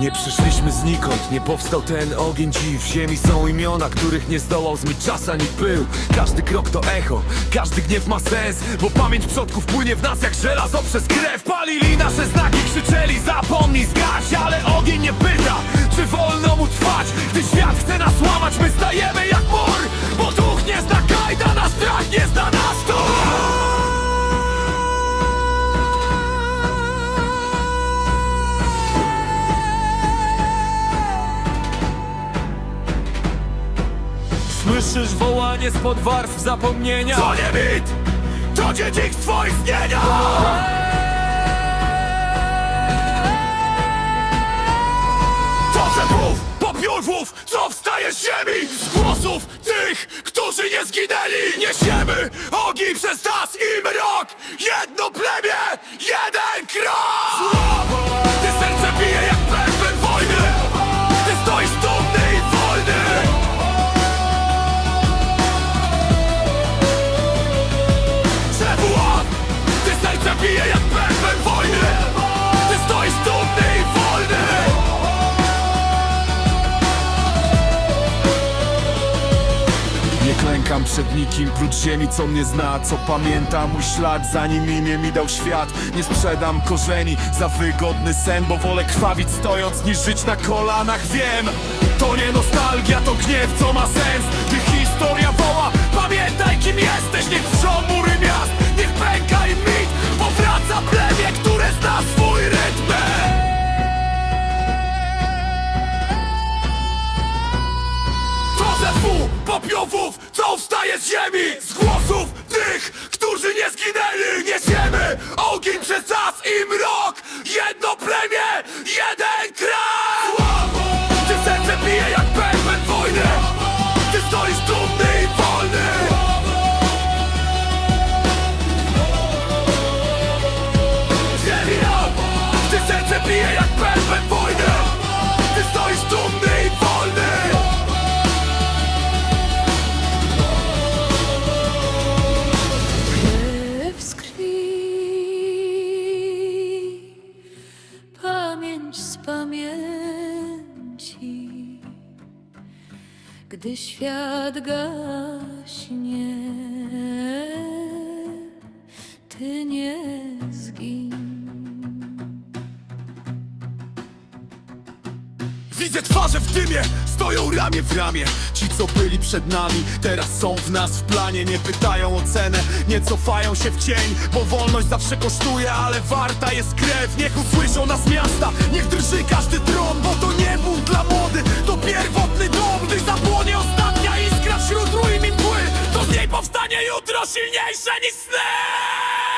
Nie przyszliśmy znikąd, nie powstał ten ogień dziś W ziemi są imiona, których nie zdołał zmyć czas ani pył. Każdy krok to echo, każdy gniew ma sens Bo pamięć przodków płynie w nas jak żelazo przez krew. Palili nasze znaki, krzyczeli zapomnij zgaś Ale ogień nie pyta, czy wolno mu trwać. Gdy świat chce nas łamać, my stajemy Słyszysz wołanie spod warstw zapomnienia? To nie mit, to dziedzictwo istnienia! To przepłów popiórwów, co wstaje z ziemi! Z głosów tych, którzy nie zginęli! Niesiemy ogień przez nas i mrok! Jedno plemię, jeden krok klękam przed nikim prócz ziemi, co mnie zna Co pamięta. Mój ślad, zanim imię mi dał świat. Nie sprzedam korzeni za wygodny sen Bo wolę krwawić stojąc, niż żyć na kolanach. Wiem, to nie nostalgia, to gniew, co ma sens. Gdy historia woła, pamiętaj kim jesteś Niech zespół popiołów, co wstaje z ziemi Z głosów tych, którzy nie zginęli. Niesiemy ogień przez czas i mrok. Jedno plemię, jeden kraj pamięci. Gdy świat gaśnie, ty nie Widzę twarze w dymie, stoją ramię w ramię. Ci co byli przed nami, teraz są w nas w planie. Nie pytają o cenę, nie cofają się w cień Bo wolność zawsze kosztuje, ale warta jest krew. Niech usłyszą nas miasta, niech drży każdy dron Bo to nie bunt dla młody, to pierwotny dom Gdy zapłonie ostatnia iskra wśród ruin i mgły. To z niej powstanie jutro silniejsze niż sny